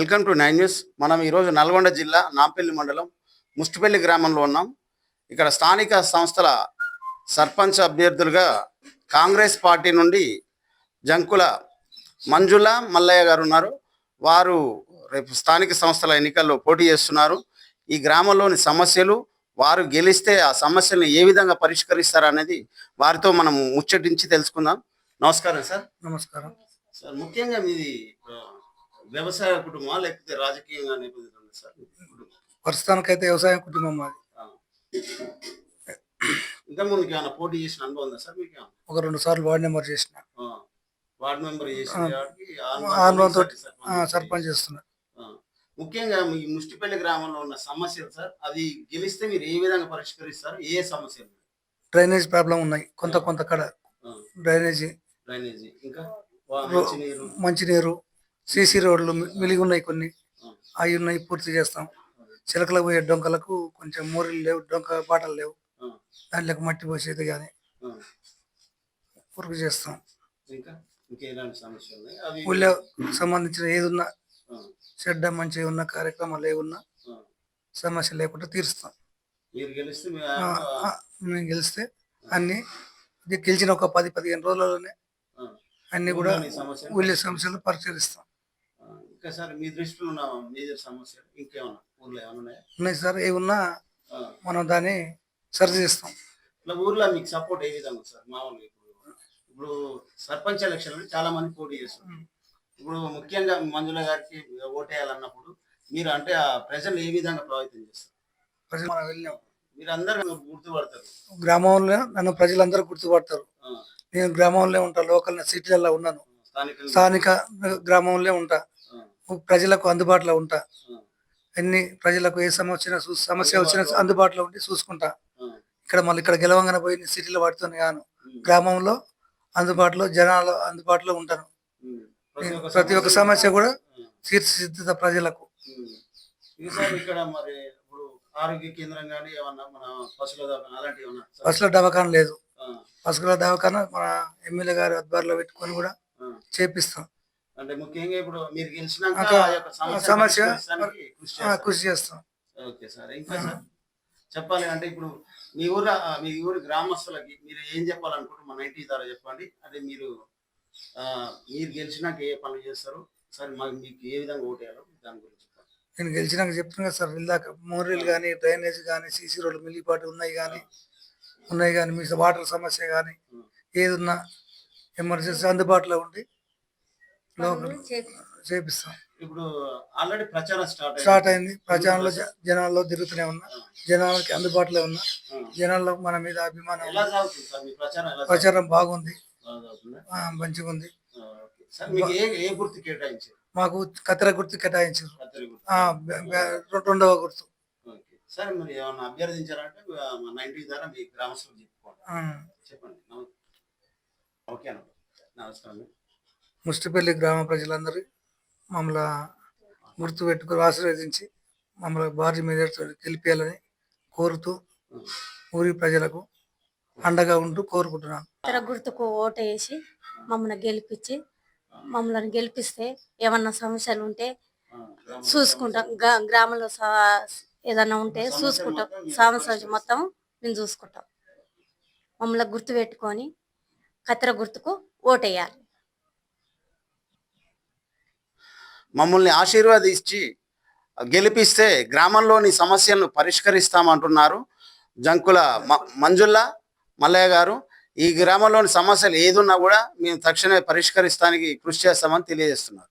Welcome to nine news. మనం ఈరోజు నల్గొండ జిల్లా నాంపల్లి మండలం ముష్టిపల్లి గ్రామంలో ఉన్నాం. ఇక్కడ స్థానిక సంస్థల సర్పంచ్ అభ్యర్థులుగా కాంగ్రెస్ పార్టీ నుండి జంకుల మంజుల మల్లయ్య గారు ఉన్నారు. వారు రేపు స్థానిక సంస్థల ఎన్నికల్లో పోటీ చేస్తున్నారు. ఈ గ్రామంలోని సమస్యలు వారు గెలిస్తే ఆ సమస్యలను ఏ విధంగా పరిష్కరిస్తారు అనేది వారితో మనం ముచ్చటించి తెలుసుకుందాం. నమస్కారం సార్. నమస్కారం. సార్ ముఖ్యంగా మీది వ్యవసాయ కుటుంబమా? లేకపోతే రాజకీయంగా నేపథ్యం సార్? కుటుంబం? ప్రస్తుతానికైతే వ్యవసాయ కుటుంబం మాది. ఇంకా ముందుకు ఏమైనా పోటీ చేసిన అనుభవం ఉందా సార్ మీకు? ఒక రెండు సార్లు వార్డు నెంబర్ చేసిన. వార్డ్ మెంబర్ చేసిన తోటి సర్పంచ్ చేస్తున్నా. ముఖ్యంగా మీ ముష్టిపల్లి గ్రామంలో ఉన్న సమస్యలు సార్ అది గెలిస్తే మీరు ఏ విధంగా పరిష్కరిస్తారు? ఏ సమస్యలు? డ్రైనేజ్ ప్రాబ్లం ఉన్నాయి. కొంత కొంత కడ. డ్రైనేజీ. డ్రైనేజీ. ఇంకా? మంచినీరు సీసీ రోడ్లు మిలిగి ఉన్నాయి కొన్ని. అవి ఉన్నాయి పూర్తి చేస్తాం చిలకలకు పోయే డొంకలకు కొంచెం మూరీలు లేవు డొంక బాటలు లేవు. దాంట్లోకి మట్టి పోసేది కానీ. పూర్తి చేస్తాం ఊళ్ళో సంబంధించిన ఏది ఉన్నా ఆ. చెడ్డ మంచిగా ఉన్న కార్యక్రమాలు ఏమున్నా. సమస్య లేకుండా తీరుస్తాం మేము గెలిస్తే అన్ని గెలిచిన ఒక పది పదిహేను రోజులలోనే. అన్ని కూడా ఊళ్ళో సమస్యలు పరిష్కరిస్తాం ఆ, ఇంకా సార్ మీ దృష్టిలో ఉన్న మేజర్ సమస్యలు ఇంకేమన్నా? ఊర్లో ఏమైనా ఉన్నాయా? ఉన్నాయి సార్. ఏ ఉన్నా మనం దాన్ని సరి చేస్తాం. ఇట్లా ఊర్లో మీకు సపోర్ట్ ఏ విధంగా సార్? మామూలుగా ఇప్పుడు ఇప్పుడు సర్పంచ్ ఎలక్షన్ చాలా మంది పోటీ చేస్తారు. ఇప్పుడు ముఖ్యంగా మంజుల గారికి ఓటేయాలన్నప్పుడు మీరు అంటే ఆ ప్రజలు ఏ విధంగా ప్రభావితం చేస్తారు? ప్రజలు మనం వెళ్ళినాం. మీరు అందరూ గుర్తుపడతారు. గ్రామంలో నన్ను ప్రజలందరూ గుర్తుపడతారు. నేను గ్రామంలో ఉంటా లోకల్ సిటీలలో ఉన్నాను. స్థానిక గ్రామంలో ఉంటా. ప్రజలకు అందుబాటులో ఉంటా. అన్ని ప్రజలకు ఏ సమస్య సమస్య వచ్చినా అందుబాటులో ఉండి చూసుకుంటా. ఇక్కడ మళ్ళీ ఇక్కడ గెలవంగానే పోయి సిటీలో పడుతుంది కాను గ్రామంలో అందుబాటులో జనాలు అందుబాటులో ఉంటాను ప్రతి ఒక్క సమస్య కూడా. తీర్చిదిద్దుతా ప్రజలకు. ఇక్కడ మరి ఇప్పుడు ఆరోగ్య కేంద్రం కానీ ఏమన్నా మన పశువుల దవాఖాన అలాంటివి ఏమన్నా దవాఖాన లేదు. బస్సుల దవాఖాన మన ఎమ్మెల్యే గారి అద్బార్లో పెట్టుకొని కూడా. చేపిస్తాం. అంటే ముఖ్యంగా ఇప్పుడు మీరు గెలిచినాక అక్కడ ఆ యొక్క సమస్య కృషి చేస్తాం. Okay sir. ఇంకా సార్ చెప్పాలి అంటే ఇప్పుడు మీ ఊరు మీ ఊరి గ్రామస్తులకి మీరు ఏం చెప్పాలనుకుంటారు మన ఇంటి ద్వారా చెప్పండి. అంటే మీరు మీరు గెలిచినాక ఏ పనులు చేస్తారు? సార్ మాకు మీకు ఏ విధంగా ఓటేయాలో దాని గురించి నేను గెలిచినాక చెప్తున్నా కదా సార్ ఇందాక మోరీలు కానీ డ్రైనేజ్ కానీ సీసీ రోడ్లు మిల్లిపాటు ఉన్నాయి కానీ ఉన్నాయి కానీ మీ వాటర్ సమస్య కానీ ఏది ఉన్నా ఎమర్జెన్సీ అందుబాటులో ఉండి చేపిస్తాం. ఇప్పుడు ఆల్రెడీ ప్రచారం స్టార్ట్ స్టార్ట్ అయింది. ప్రచారంలో జనాల్లో తిరుగుతూనే ఉన్నా జనాలకి అందుబాటులో ఉన్నా జనాల్లో మన మీద అభిమానం ప్రచారం? బాగుంది. మంచిగా ఉంది. మీకు ఏ ఏ గుర్తు కేటాయించారు? మాకు కత్తెర గుర్తు కేటాయించారు. రెండవ గుర్తు. ఓకే. సార్ మీరు ఏమన్నా అభ్యర్థించారంటే నైన్టీ ద్వారా మీ గ్రామస్తులు చెప్పుకోండి. చెప్పండి. ఓకే అన్న. నమస్కారం. ముష్టిపల్లి గ్రామ ప్రజలందరూ మమ్మల్ని గుర్తు పెట్టుకుని ఆశీర్వదించి మమ్మల్ని భారీ మెజార్టీతో గెలిపేయాలని కోరుతూ ఊరి ప్రజలకు అండగా ఉంటూ కోరుకుంటున్నాను. ఇతర గుర్తుకు ఓటు వేసి మమ్మల్ని గెలిపించి మమ్మల్ని గెలిపిస్తే ఏమన్నా సమస్యలు ఉంటే చూసుకుంటాం. గ్రా- గ్రామంలో ఏదన్నా ఉంటే చూసుకుంటాం. సమస్య మొత్తం మేము చూసుకుంటాం. మమ్మల్ని గుర్తు పెట్టుకొని కత్తెర గుర్తుకు ఓటేయాలి. మమ్మల్ని ఆశీర్వాదించి గెలిపిస్తే గ్రామంలోని సమస్యలను పరిష్కరిస్తామంటున్నారు జంకుల మ- మంజుల్లా మల్లయ్య గారు. ఈ గ్రామంలోని సమస్యలు ఏదున్నా కూడా మేము తక్షణమే పరిష్కరిస్తానికి కృషి చేస్తామని తెలియజేస్తున్నారు.